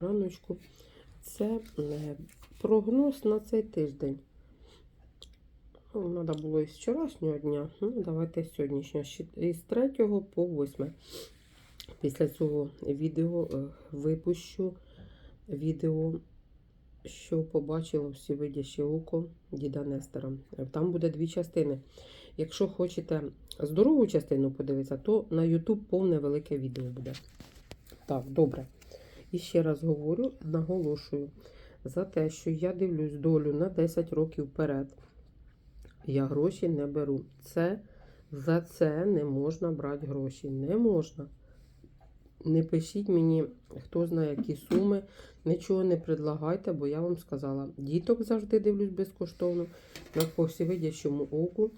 раночку. Це е, прогноз на цей тиждень. Ну, Треба було із вчорашнього дня. Ну, давайте з сьогоднішнього. Із 3 по 8. Після цього відео е, випущу відео, що побачило всевидяще око діда Нестора. Е, Там буде дві частини. Якщо хочете здорову частину подивитися, то на YouTube повне велике відео буде. Так, добре. І ще раз говорю, наголошую за те, що я дивлюсь долю на 10 років вперед. Я гроші не беру. Це за це не можна брати гроші. Не можна. Не пишіть мені, хто знає, які суми. Нічого не предлагайте, бо я вам сказала, діток завжди дивлюсь безкоштовно. На посівидячому оку.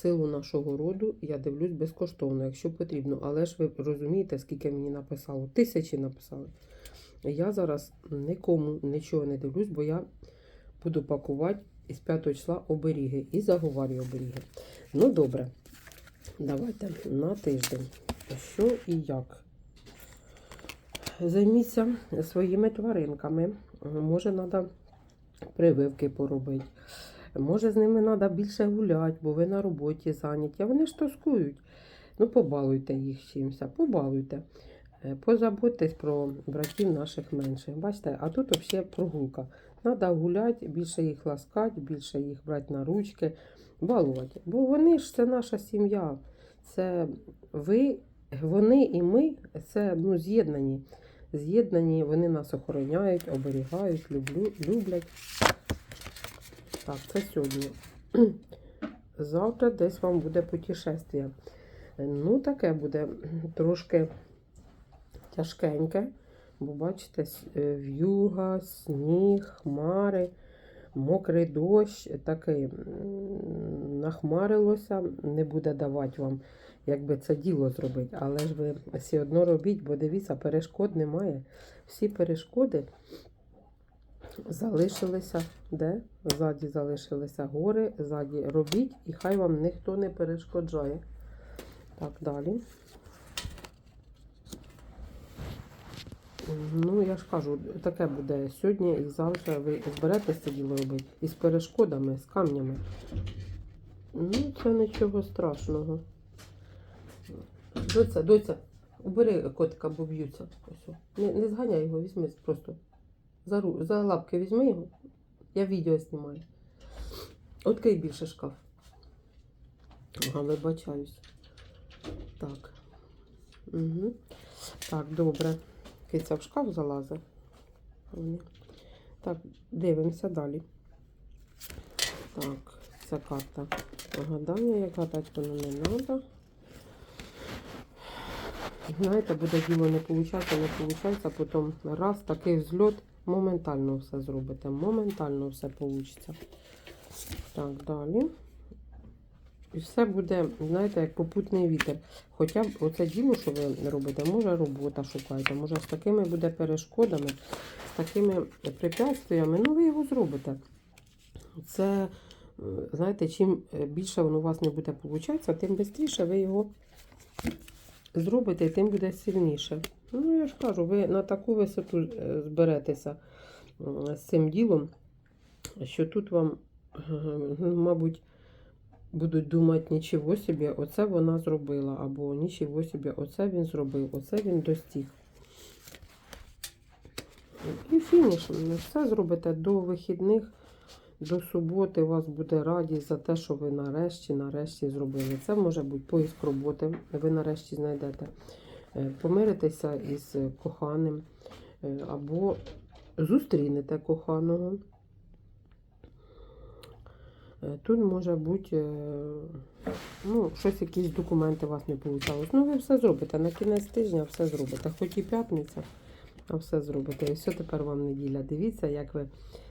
Силу нашого роду я дивлюсь безкоштовно, якщо потрібно. Але ж ви розумієте, скільки мені написало? Тисячі написали. Я зараз нікому нічого не дивлюсь, бо я буду пакувати із 5 числа оберіги і заговарюю оберіги. Ну, добре, давайте на тиждень. Що і як. Займіться своїми тваринками. Може, треба прививки поробити. Може, з ними треба більше гуляти, бо ви на роботі зайняті. А вони ж тоскують. Ну, побалуйте їх чимось, побалуйте. Е, Позаботьтесь про братів наших менших. Бачите, а тут взагалі прогулка. Треба гуляти, більше їх ласкати, більше їх брати на ручки, балувати. Бо вони ж це наша сім'я. Це ви, вони і ми це ну, з'єднані. З'єднані, вони нас охороняють, оберігають, люблю, люблять. Так, це сьогодні. Завтра десь вам буде путешествие. Ну, таке буде трошки тяжкеньке, бо бачите, е, в'юга, сніг, хмари, мокрий дощ, такий нахмарилося, не буде давати вам, якби це діло зробити. Але ж ви все одно робіть, бо дивіться, перешкод немає. Всі перешкоди залишилися, де? Ззаді залишилися гори, ззаді робіть, і хай вам ніхто не перешкоджає. Так, далі. Ну, я ж кажу, таке буде сьогодні і завтра ви зберете це діло робити із перешкодами, з камнями. Ну, це нічого страшного. Доця, доця, убери котика, бо б'ються. Не, не зганяй його, візьми просто. За, за лапки візьми його. Я відео знімаю. Открий більше шкаф. Ага, вибачаюсь. Так. Угу. Так, добре. Киця в шкаф залазить. Так, дивимося далі. Так, ця карта. Гадання, як гадати воно не треба. Знаєте, буде діло не получатися, не а потім раз такий взльот, моментально все зробите. Моментально все вийде. Так, далі. І все буде, знаєте, як попутний вітер. Хоча оце діло, що ви робите, може робота шукаєте, може з такими буде перешкодами, з такими препятствиями, ну ви його зробите. Це, е, знаєте, чим е, більше воно у вас не буде получатися, тим швидше ви його зробите, і тим буде сильніше. Ну, я ж кажу, ви на таку висоту е, зберетеся з цим ділом, що тут вам, е, мабуть, будуть думати, нічого собі, оце вона зробила, або нічого собі, оце він зробив, оце він достиг. І фініш. Все зробите до вихідних, до суботи. Вас буде радість за те, що ви нарешті, нарешті зробили. Це може бути поиск роботи, ви нарешті знайдете. Е, Помиритеся із коханим, е, або зустрінете коханого. Е, Тут може бути, ну, щось, якісь документи у вас не вийшло. Ну, ви все зробите. На кінець тижня все зробите. Хоч і п'ятниця, а все зробите. І все тепер вам неділя. Дивіться, як ви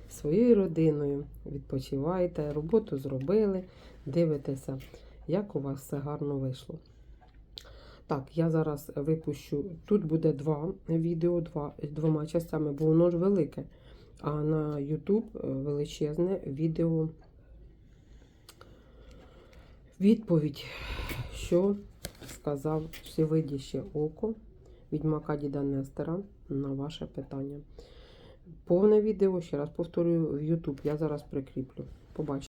своєю родиною відпочиваєте, роботу зробили, дивитеся, як у вас все гарно вийшло. Так, я зараз випущу. Тут буде два відео, два, двома частями, бо воно ж велике. А на YouTube е, величезне відео відповідь, що сказав всевидяще око відьмака діда Нестера на ваше питання. Повне відео, ще раз повторюю, в YouTube я зараз прикріплю. Побачите.